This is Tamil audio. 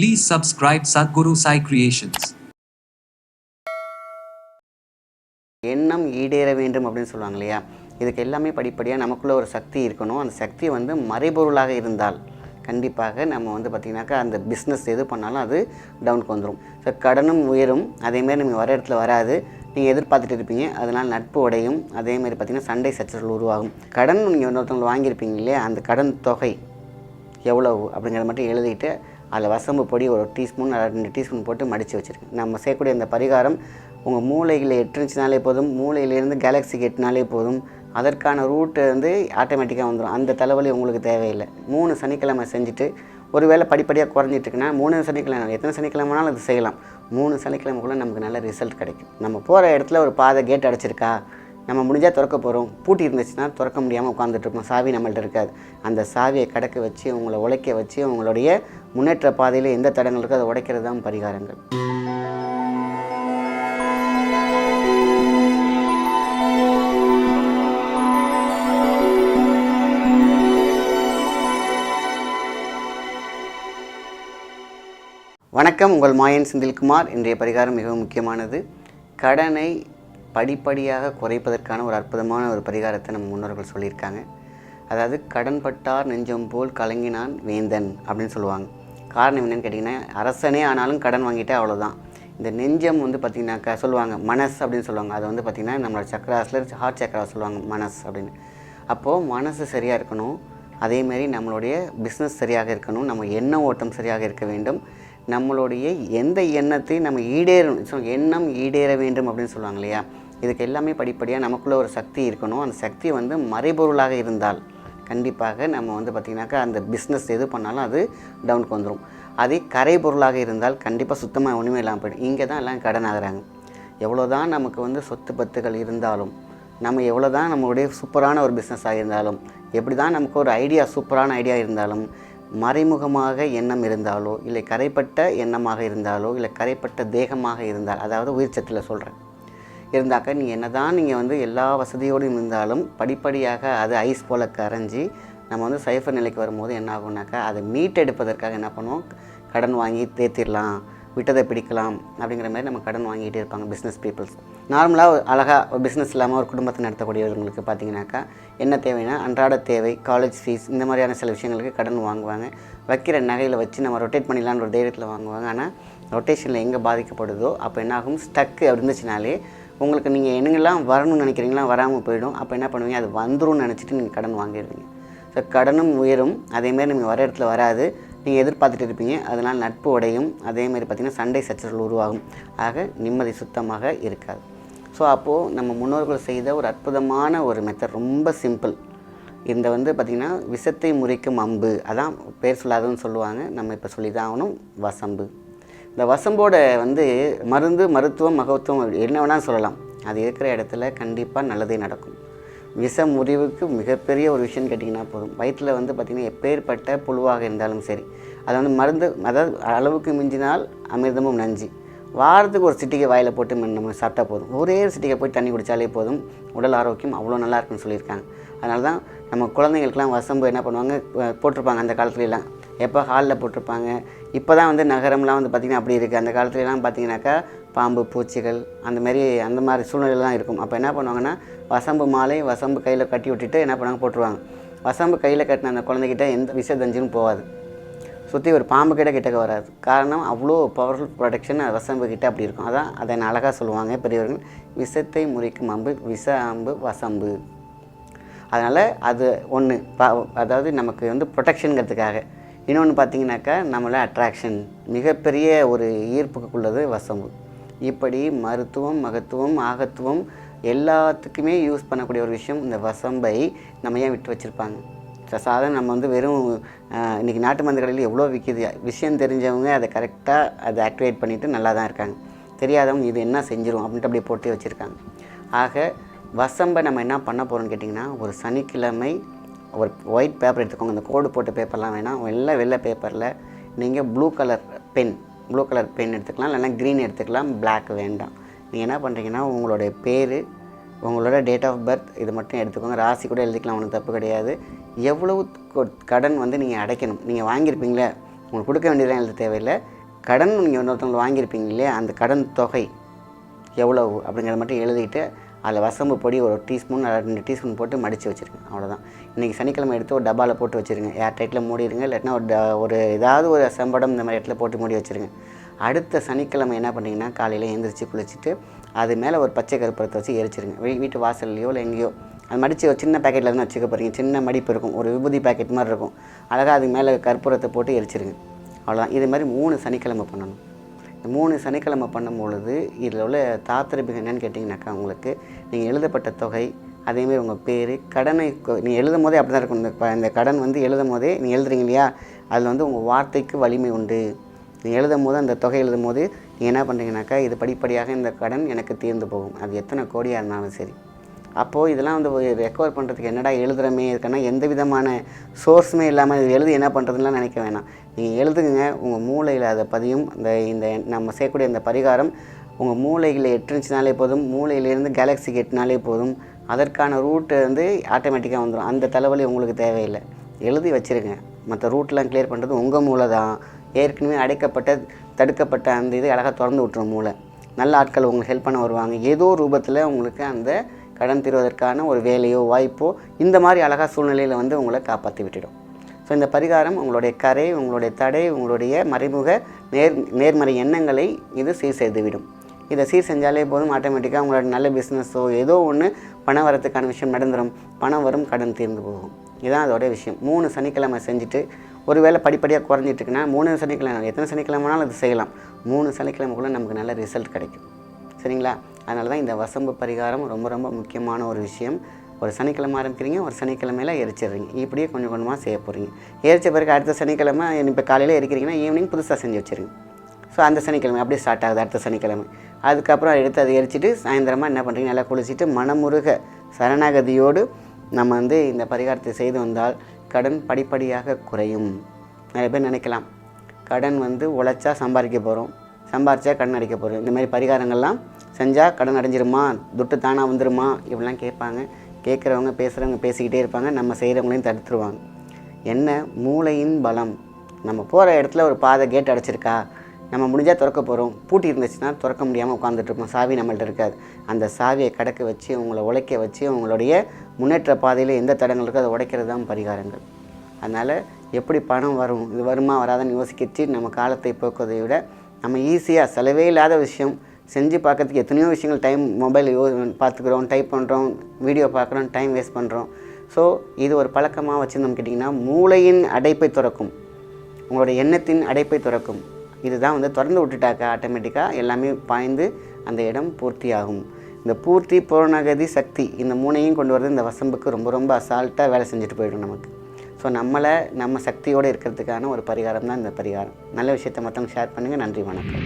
Please subscribe Sadhguru Sai Creations. எண்ணம் ஈடேற வேண்டும் அப்படின்னு சொல்லுவாங்க இல்லையா? இதுக்கு எல்லாமே படிப்படியாக நமக்குள்ள ஒரு சக்தி இருக்கணும். அந்த சக்தி வந்து மறைபொருளாக இருந்தால் கண்டிப்பாக நம்ம வந்து பார்த்திங்கனாக்கா அந்த பிஸ்னஸ் எது பண்ணாலும் அது டவுனுக்கு வந்துடும் ஸோ கடனும் உயரும். அதேமாரி நம்ம வர இடத்துல வராது. நீங்கள் எதிர்பார்த்துட்டு இருப்பீங்க. அதனால் நட்பு உடையும். அதேமாதிரி பார்த்திங்கன்னா சண்டை சச்சரவுகள் உருவாகும். கடன் நீங்கள் இன்னொருத்தவங்க வாங்கியிருப்பீங்க இல்லையா? அந்த கடன் தொகை எவ்வளவு அப்படிங்கிறத மட்டும் எழுதிட்டு அதில் வசம்பு பொடி ஒரு டீஸ்பூன் ரெண்டு டீஸ்பூன் போட்டு மடித்து வச்சுருக்கேன். நம்ம செய்யக்கூடிய அந்த பரிகாரம் உங்கள் மூளைகளை எட்டுனுச்சுனாலே போதும் மூளையிலேருந்து கேலக்ஸிக்கு எட்டுனாலே போதும் அதற்கான ரூட்டு வந்து ஆட்டோமேட்டிக்காக வந்துடும் அந்த தலைவலி உங்களுக்கு தேவையில்லை. மூணு சனிக்கிழமை செஞ்சுட்டு ஒருவேளை படிப்படியாக குறைஞ்சிட்டுருக்குன்னா மூணு சனிக்கிழமை எத்தனை சனிக்கிழமைனாலும் அது செய்யலாம். மூணு சனிக்கிழமைக்குள்ளே நமக்கு நல்ல ரிசல்ட் கிடைக்கும். நம்ம போகிற இடத்துல ஒரு பாதை கேட் அடைச்சிருக்கா? நம்ம முடிஞ்சால் திறக்க போகிறோம் பூட்டி இருந்துச்சுன்னா திறக்க முடியாமல் உட்காந்துட்ருப்போம் சாவி நம்மள்ட்ட இருக்காது. அந்த சாவியை கடக்க வச்சு உங்களை உழைக்க வச்சு உங்களுடைய முன்னேற்ற பாதையில் எந்த தடங்கள் இருக்கோ அதை உடைக்கிறது தான் பரிகாரங்கள். வணக்கம். உங்கள் மாயன் செந்தில்குமார். இன்றைய பரிகாரம் மிகவும் முக்கியமானது. கடனை படிப்படியாக குறைப்பதற்கான ஒரு அற்புதமான ஒரு பரிகாரத்தை நம்ம முன்னோர்கள் சொல்லியிருக்காங்க. அதாவது கடன் பட்டார் நெஞ்சம் போல் கலங்கினான் வேந்தன் அப்படின்னு சொல்லுவாங்க. காரணம் என்னென்னு கேட்டிங்கன்னா அரசனே ஆனாலும் கடன் வாங்கிட்டே அவ்வளோதான் இந்த நெஞ்சம் வந்து பார்த்திங்கனாக்கா சொல்லுவாங்க மனஸ் அப்படின்னு சொல்லுவாங்க. அதை வந்து பார்த்திங்கன்னா நம்மளோட சக்கராஸில் ஹார்ட் சக்கரா சொல்லுவாங்க மனஸ் அப்படின்னு. அப்போது மனசு சரியாக இருக்கணும். அதேமாரி நம்மளுடைய பிஸ்னஸ் சரியாக இருக்கணும். நம்ம எண்ண ஓட்டம் சரியாக இருக்க வேண்டும். நம்மளுடைய எந்த எண்ணத்தையும் நம்ம ஈடேறணும் ஸோ எண்ணம் ஈடேற வேண்டும் அப்படின்னு சொல்லுவாங்க இல்லையா? இதுக்கு எல்லாமே படிப்படியாக நமக்குள்ளே ஒரு சக்தி இருக்கணும். அந்த சக்தி வந்து மறைபொருளாக இருந்தால் கண்டிப்பாக நம்ம வந்து பார்த்திங்கனாக்கா அந்த பிஸ்னஸ் எது பண்ணாலும் அது டவுனுக்கு வந்துடும் அதே கரை பொருளாக இருந்தால் கண்டிப்பாக சுத்தமாக ஒன்றுமே இல்லாமல் போயிடும். இங்கே தான் எல்லாம் கடன் ஆகுறாங்க. எவ்வளோ தான் நமக்கு வந்து சொத்து பத்துகள் இருந்தாலும் நம்ம எவ்வளோ தான் நம்மளுடைய சூப்பரான ஒரு பிஸ்னஸாக இருந்தாலும் எப்படி தான் நமக்கு ஒரு ஐடியா சூப்பரான ஐடியா இருந்தாலும் மறைமுகமாக எண்ணம் இருந்தாலோ இல்லை கரைப்பட்ட எண்ணமாக இருந்தாலோ இல்லை கரைப்பட்ட தேகமாக இருந்தால் அதாவது உயிர் சத்தில் சொல்கிறேன் இருந்தாக்க நீங்கள் என்ன தான் நீங்கள் வந்து எல்லா வசதியோடும் இருந்தாலும் படிப்படியாக அது ஐஸ் போல் கரைஞ்சி நம்ம வந்து சைஃபர் நிலைக்கு வரும்போது என்ன ஆகும்னாக்கா அதை மீட்டெடுப்பதற்காக என்ன பண்ணுவோம்? கடன் வாங்கி தேத்திடலாம் விட்டதை பிடிக்கலாம் அப்படிங்கிற மாதிரி நம்ம கடன் வாங்கிட்டே இருப்பாங்க பிஸ்னஸ் பீப்புள்ஸ் நார்மலாக அழகாக ஒரு பிஸ்னஸ் இல்லாமல் ஒரு குடும்பத்தை நடத்தக்கூடியவங்களுக்கு பார்த்தீங்கன்னாக்கா என்ன தேவைன்னா அன்றாட தேவை காலேஜ் ஃபீஸ் இந்த மாதிரியான சில விஷயங்களுக்கு கடன் வாங்குவாங்க. வைக்கிற நகையில் வச்சு நம்ம ரொட்டேட் பண்ணிடலான்னு ஒரு தைரியத்தில் வாங்குவாங்க. ஆனால் ரொட்டேஷனில் எங்கே பாதிக்கப்படுதோ அப்போ என்னாகும்? ஸ்டக்கு இருந்துச்சுனாலே உங்களுக்கு நீங்கள் என்னங்கெல்லாம் வரணும்னு நினைக்கிறீங்களா வராமல் போயிடும். அப்போ என்ன பண்ணுவீங்க? அது வந்துடும் நினச்சிட்டு நீங்கள் கடன் வாங்கிடுவீங்க. ஸோ கடனும் உயரும். அதேமாரி நீங்கள் வர இடத்துல வராது. நீங்கள் எதிர்பார்த்துட்டு இருப்பீங்க. அதனால் நட்பு உடையும். அதேமாதிரி பார்த்திங்கன்னா சண்டை சச்சரவுகள் உருவாகும். ஆக நிம்மதி சுத்தமாக இருக்காது. ஸோ அப்போது நம்ம முன்னோர்கள் செய்த ஒரு அற்புதமான ஒரு மெத்தட் ரொம்ப சிம்பிள் இந்த வந்து பார்த்திங்கன்னா விஷத்தை முறிக்கும் அம்பு. அதான் பேர் சொல்லாதன்னு சொல்லுவாங்க. நம்ம இப்போ சொல்லி தான் ஆகணும் வசம்பு. இந்த வசம்போட வந்து மருந்து மருத்துவம் மகத்துவம் என்ன வேணால் சொல்லலாம். அது இருக்கிற இடத்துல கண்டிப்பாக நல்லதே நடக்கும். விஷ முறிவுக்கு மிகப்பெரிய ஒரு விஷயம்னு கேட்டிங்கன்னா போதும். வயிற்றில் வந்து பார்த்திங்கன்னா எப்பேற்பட்ட புழுவாக இருந்தாலும் சரி அதை வந்து மருந்து அதாவது அளவுக்கு மிஞ்சினால் அமிர்தமும் நஞ்சு. வாரத்துக்கு ஒரு சிட்டிகை வாயில் போட்டு நம்ம- நம்ம சாப்பிட்டா போதும். ஒரே ஒரு சிட்டிகை போய் தண்ணி குடித்தாலே போதும். உடல் ஆரோக்கியம் அவ்வளோ நல்லா இருக்குன்னு சொல்லியிருக்காங்க. அதனால தான் நம்ம குழந்தைங்களுக்கெல்லாம் வசம்பு என்ன பண்ணுவாங்க? போட்டிருப்பாங்க அந்த காலத்துலலாம். எப்போ ஹாலில் போட்டிருப்பாங்க? இப்போ தான் வந்து நகரம்லாம் வந்து பார்த்திங்கன்னா அப்படி இருக்குது அந்த காலத்துலலாம் பார்த்தீங்கன்னாக்கா பாம்பு பூச்சிகள் அந்த மாதிரி அந்த மாதிரி சூழ்நிலைலாம் இருக்கும். அப்போ என்ன பண்ணுவாங்கன்னா வசம்பு மாலை வசம்பு கையில் கட்டி விட்டுட்டு என்ன பண்ணுவாங்க போட்டுருவாங்க. வசம்பு கையில் கட்டின அந்த குழந்தைகிட்ட எந்த விஷ தஞ்சும் போகாது. சுற்றி ஒரு பாம்பு கிட்ட கிட்டக்க வராது. காரணம் அவ்வளோ பவர்ஃபுல் ப்ரொடெக்ஷன் வசம்பு கிட்ட அப்படி இருக்கும். அதான் அதை அழகாக சொல்லுவாங்க பெரியவர்கள் விஷத்தை முறிக்கும் அம்பு விஷ அம்பு வசம்பு. அதனால் அது ஒன்று அதாவது நமக்கு வந்து ப்ரொடெக்ஷனுங்கிறதுக்காக இன்னொன்று பார்த்தீங்கன்னாக்கா நம்மளை அட்ராக்ஷன் மிகப்பெரிய ஒரு ஈர்ப்புக்குள்ளது வசம்பு. இப்படி மருத்துவம் மகத்துவம் ஆகத்துவம் எல்லாத்துக்குமே யூஸ் பண்ணக்கூடிய ஒரு விஷயம் இந்த வசம்பை நம்ம ஏன் விட்டு வச்சுருப்பாங்க? சாதாரண நம்ம வந்து வெறும் இன்றைக்கி நாட்டு மருந்து கடையில் எவ்வளோ விற்கிது விஷயம் தெரிஞ்சவங்க அதை கரெக்டாக அதை ஆக்டிவேட் பண்ணிவிட்டு நல்லா தான் இருக்காங்க. தெரியாதவங்க இது என்ன செஞ்சிரும் அப்படின்ட்டு அப்படியே போட்டு வச்சுருக்காங்க. ஆக வசம்பை நம்ம என்ன பண்ண போகிறோம்னு கேட்டிங்கன்னா ஒரு சனிக்கிழமை ஒரு ஒயிட் பேப்பர் எடுத்துக்கோங்க. இந்த கோடு போட்ட பேப்பர்லாம் வேணாம். வெள்ளை வெள்ளை பேப்பரில் நீங்கள் blue colour pen blue colour pen எடுத்துக்கலாம் இல்லைன்னா க்ரீன் எடுத்துக்கலாம் பிளாக் வேண்டாம். நீங்கள் என்ன பண்ணுறீங்கன்னா உங்களுடைய பேர் உங்களோட டேட் ஆஃப் பர்த் இது மட்டும் எடுத்துக்கோங்க. ராசி கூட எழுதிக்கலாம் ஒன்றும் தப்பு கிடையாது. எவ்வளவு கடன் வந்து நீங்கள் அடைக்கணும். நீங்கள் வாங்கியிருப்பீங்களே உங்களுக்கு கொடுக்க வேண்டியதான் எழுத தேவையில்லை. கடன் நீங்கள் இன்னொருத்தவங்களை வாங்கியிருப்பீங்க இல்லையா அந்த கடன் தொகை எவ்வளவு அப்படிங்கிறத மட்டும் எழுதிட்டு அதில் வசம்பு பொடி ஒரு டீஸ்பூன் ரெண்டு டீஸ்பூன் போட்டு மடித்து வச்சுருங்க அவ்வளோதான். இன்றைக்கி சனிக்கிழமை எடுத்து ஒரு டப்பாவில் போட்டு வச்சுருங்க. ஏர் டைட்டில் மூடிடுங்க இல்லாட்டினா ஒரு ட- ஒரு ஏதாவது ஒரு செம்படம் இந்த மாதிரி இடத்துல போட்டு மூடி வச்சுருங்க. அடுத்த சனிக்கிழமை என்ன பண்ணிங்கன்னா காலையில் எழுந்திரிச்சு குளிச்சுட்டு அது மேலே ஒரு பச்சை கருப்பரத்தை வச்சு எரிச்சிருங்க. வீ வீட்டு வாசல்லையோ இல்லை எங்கேயோ. அது மடித்து ஒரு சின்ன பேக்கெட்டில் தான் வச்சுக்க போகிறீங்க சின்ன மடிப்பு இருக்கும். ஒரு விபூதி பேக்கெட் மாதிரி இருக்கும். அழகாக அது மேலே கற்பூரத்தை போட்டு எரிச்சிருங்க. அவ்வளோதான். இது மாதிரி மூணு சனிக்கிழமை பண்ணணும். மூணு சனிக்கிழமை பண்ணும் பொழுது இதில் உள்ள தாத்திரபிகம் என்னன்னு கேட்டிங்கனாக்கா உங்களுக்கு நீங்கள் எழுதப்பட்ட தொகை அதேமாரி உங்கள் பேர் கடனை நீ எழுதும் போதே அப்படி தான் இருக்கும். இந்த இந்த கடன் வந்து எழுதும் போதே நீ எழுதுறீங்க இல்லையா? அதில் வந்து உங்கள் வார்த்தைக்கு வலிமை உண்டு. நீங்கள் எழுதும் போது அந்த தொகை எழுதும் போது நீங்கள் என்ன பண்ணுறீங்கனாக்கா இது படிப்படியாக இந்த கடன் எனக்கு தீர்ந்து போகும். அது எத்தனை கோடியாக இருந்தாலும் சரி. அப்போது இதெல்லாம் வந்து ரெக்கவர் பண்ணுறதுக்கு என்னடா எழுதுகிறமே இதுக்கான எந்த விதமான சோர்ஸுமே இல்லாமல் இது எழுதி என்ன பண்ணுறதுலாம் நினைக்க வேணாம். நீங்கள் எழுதுங்க உங்கள் மூளையில் அதை பதியும். இந்த இந்த நம்ம செய்யக்கூடிய இந்த பரிகாரம் உங்கள் மூளையில் எட்டுனுச்சுனாலே போதும் மூளையிலேருந்து கேலக்ஸிக்கு எட்டுனாலே போதும். அதற்கான ரூட்டு வந்து ஆட்டோமேட்டிக்காக வந்துடும் அந்த தலைவலி உங்களுக்கு தேவையில்லை. எழுதி வச்சிருங்க. மற்ற ரூட்லாம் கிளியர் பண்ணுறது உங்கள் மூளை தான். ஏற்கனவே அடைக்கப்பட்ட தடுக்கப்பட்ட அந்த இது அழகாக திறந்து விட்டுரும் மூளை. நல்ல ஆட்கள் உங்களுக்கு ஹெல்ப் பண்ண வருவாங்க. ஏதோ ரூபத்தில் உங்களுக்கு அந்த கடன் தீர்வதற்கான ஒரு வேலையோ வாய்ப்போ இந்த மாதிரி அழகாக சூழ்நிலையில் வந்து உங்களை காப்பாற்றி விட்டுடும். ஸோ இந்த பரிகாரம் உங்களுடைய கரை உங்களுடைய தடை உங்களுடைய மறைமுக நேர் நேர்மறை எண்ணங்களை இது சீர் செய்து விடும். இதை சீர் செஞ்சாலே போதும் ஆட்டோமேட்டிக்காக உங்களோட நல்ல பிஸ்னஸோ ஏதோ ஒன்று பணம் வரத்துக்கான விஷயம் நடந்துடும் பணம் வரும் கடன் தீர்ந்து போகும். இதுதான் அதோட விஷயம். மூணு சனிக்கிழமை செஞ்சுட்டு ஒருவேளை படிப்படியாக குறைஞ்சிட்டு இருக்குன்னா மூணு சனிக்கிழமை எத்தனை சனிக்கிழமைனாலும் அது செய்யலாம். மூணு சனிக்கிழமைக்குள்ளே நமக்கு நல்ல ரிசல்ட் கிடைக்கும். சரிங்களா? அதனால தான் இந்த வசம்பு பரிகாரம் ரொம்ப ரொம்ப முக்கியமான ஒரு விஷயம். ஒரு சனிக்கிழமை ஆரம்பிக்கிறீங்க ஒரு சனிக்கிழமையில எரிச்சிடுறீங்க. இப்படியே கொஞ்சம் கொஞ்சமாக செய்ய போகிறீங்க எரிச்ச பிறகு அடுத்த சனிக்கிழமை இப்போ காலையில் எரிக்கிறீங்கன்னா ஈவினிங் புதுசாக செஞ்சு வச்சுருங்க. ஸோ அந்த சனிக்கிழமை அப்படியே ஸ்டார்ட் ஆகுது அடுத்த சனிக்கிழமை. அதுக்கப்புறம் எடுத்து அதை எரிச்சிட்டு சாயந்தரமாக என்ன பண்ணுறீங்க நல்லா குளிச்சுட்டு மனமுருக சரணாகதியோடு நம்ம வந்து இந்த பரிகாரத்தை செய்து வந்தால் கடன் படிப்படியாக குறையும். நிறைய பேர் நினைக்கலாம். கடன் வந்து உழைச்சா சம்பாதிக்க போகிறோம் சம்பாரிச்சா கடன் அடைக்க போகிறோம் இந்த மாதிரி பரிகாரங்கள்லாம் செஞ்சால் கடன் அடைஞ்சிருமா? துட்டு தானாக வந்துருமா? இப்படிலாம் கேட்பாங்க. கேட்குறவங்க பேசுகிறவங்க பேசிக்கிட்டே இருப்பாங்க. நம்ம செய்கிறவங்களையும் தடுத்துருவாங்க. என்ன? மூளையின் பலம். நம்ம போகிற இடத்துல ஒரு பாதை கேட் அடைச்சிருக்கா? நம்ம முடிஞ்சால் திறக்க போகிறோம் பூட்டி இருந்துச்சுன்னா திறக்க முடியாமல் உட்காந்துட்ருப்போம் சாவி நம்மள்ட்ட இருக்காது. அந்த சாவியை கடக்க வச்சு உங்களை உழைக்க வச்சு உங்களுடைய முன்னேற்ற பாதையில் எந்த தடங்கள் இருக்கோ அதை உடைக்கிறது தான் பரிகாரங்கள். அதனால் எப்படி பணம் வரும்? இது வருமா? வராதுன்னு யோசிக்கிச்சு நம்ம காலத்தை போக்குவதை விட நம்ம ஈஸியாக செலவே இல்லாத விஷயம். செஞ்சு பார்க்கறதுக்கு எத்தனையோ விஷயங்கள் டைம் மொபைல் யோ பார்த்துக்குறோம் டைப் பண்ணுறோம் வீடியோ பார்க்குறோம் டைம் வேஸ்ட் பண்ணுறோம் ஸோ இது ஒரு பழக்கமாக வச்சுருந்தோம் கேட்டிங்கன்னா மூளையின் அடைப்பை திறக்கும். உங்களுடைய எண்ணத்தின் அடைப்பை திறக்கும். இதுதான் வந்து திறந்து விட்டுட்டாக்கா ஆட்டோமேட்டிக்காக எல்லாமே பாய்ந்து அந்த இடம் பூர்த்தியாகும். இந்த பூர்த்தி பூரணகதி சக்தி இந்த மூணையும் கொண்டு வரது இந்த வசம்புக்கு ரொம்ப ரொம்ப அசால்ட்டாக வேலை செஞ்சுட்டு போயிடும் நமக்கு. ஸோ நம்மளை நம்ம சக்தியோடு இருக்கிறதுக்கான ஒரு பரிகாரம் தான் இந்த பரிகாரம். நல்ல விஷயத்தை மற்றவங்க ஷேர் பண்ணுங்கள் நன்றி வணக்கம்.